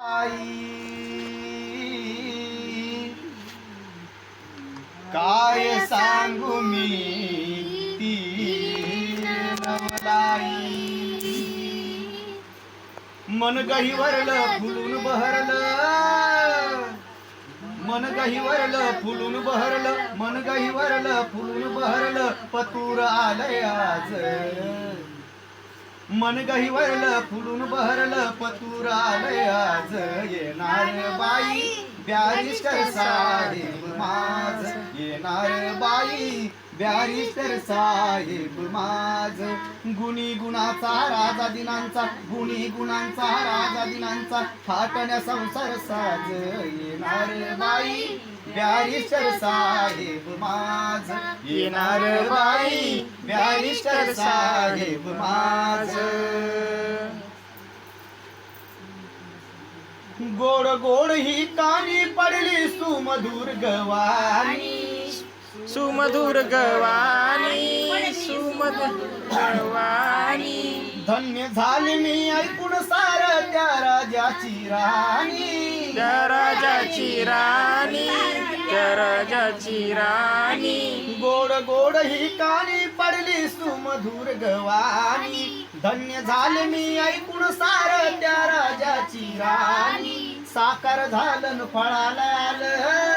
आई। काय सांगू मी ती नवलाई। मन गहीवरलं फुलून बहरलं। मन गहीवरलं फुलून बहरलं। मन गहीवरलं फुलून बहरलं। पतूर आलय आज। मन गहीवरलं फुलून बहरलं पतुरालय आज. येणार बाई बॅरिस्टर साहेब माझ. येणार बाई बॅरिस्टर साहेब माझ. गुणी गुणाचा राजा दिनांचा गुणी गुणांचा राजा दिनांचा फाटण्या संसार साज येणार बाई. बॅरिस्टर साहेब माझ. येणार बाई. बॅरिस्टर साहेब माझ. गोड गोड ही कानी पडली सुमधुर गवानी. सुमधुर गवानी सुमधुर गवानी. धन्य झाले मी ऐकून सार त्या राजाची राणी. त्या राजाची राणी त्या राजाची राणी. गोड गोड ही कानी पडली सुमधुर गवानी. धन्य झाले मी ऐकून सार त्या राजाची राणी. साकार झालं न फळाला आलं.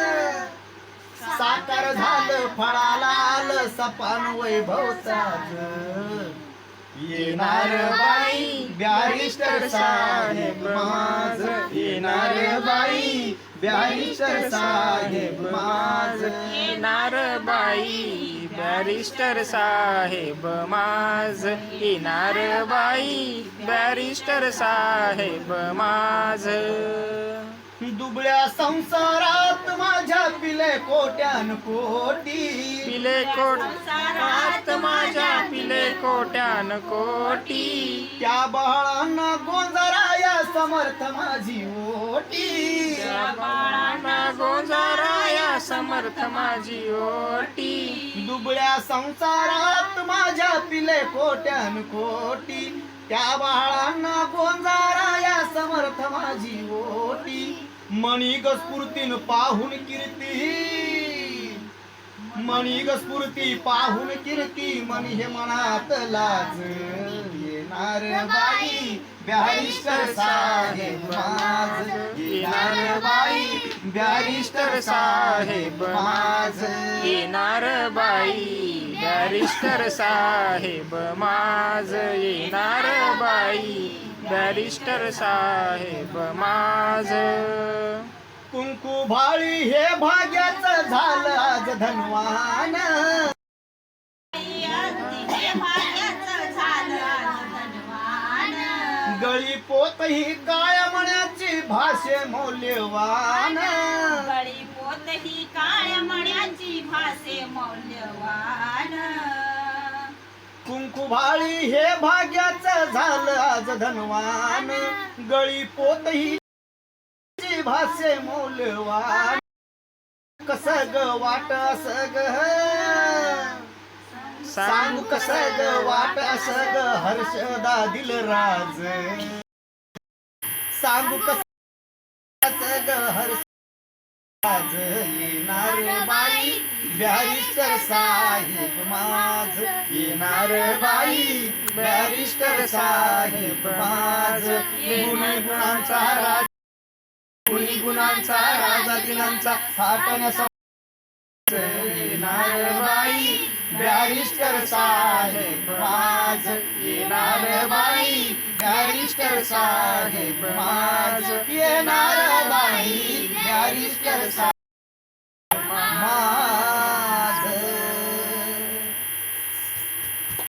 साकार झालं फळाला आलं सपान वैभवताच येणार बाई बॅरिस्टर साहेब माझ. येणार बाई बॅरिस्टर साहेब माझ. येणार बाई बॅरिस्टर साहेब माझ. येणार बाई बॅरिस्टर साहेब माझ. दुबळ्या संसारात माझ्या पिले कोट्यान कोटी. पिले कोट आत माझ्या पिले कोट्यान कोटी. त्या बहळांना गोंजराया समर्थ माझी ओटी. त्या बाळांना गोंजाराया समर्थ माझी ओटी. दुबळ्या संसारात माझ्या पिले कोट्यान कोटी. त्या बाळांना गोंजाराया समर्थ माझी ओटी. मणिग स्फूर्तीन पाहून कीर्ती. मणिग स्फूर्ती पाहून कीर्ती. मनी हे मनात लाज येणार बाई. बॅरिस्टर साहेब माझ येणार बाई. बॅरिस्टर साहेब माझ येणार बाई. बॅरिस्टर साहेब माझ येणार बाई. बॅरिस्टर साहेब माझ. कुंकू भाळी हे भाग्याचं झालं आज धनवान. गळी पोत ही काळ्या मण्याची भाषे मौल्यवान गळी पोत ही काळ्या मण्याची भाषे मौल्यवान. कुंकू भाळी हे भाग्याचं झालं आज धनवान गळी पोत ही भाषे मौल्यवान. कस ग वाट अस ग? कस ग वाट अस ग? हर्षदा दिल राज. सांगू कस ग? हर्ष राज. येणार बाई बॅरिस्टर साहेब माझ येणार बाई. बॅरिस्टर साहेब माझ. गुणी गुणांचा राज गुणांचा राजा दिलांचा फाटण्याचा येणार बाई. बॅरिस्टर साहेब माझ येणार बाई. बॅरिस्टर साहेब माझ येणार बाई. बॅरिस्टर साहेब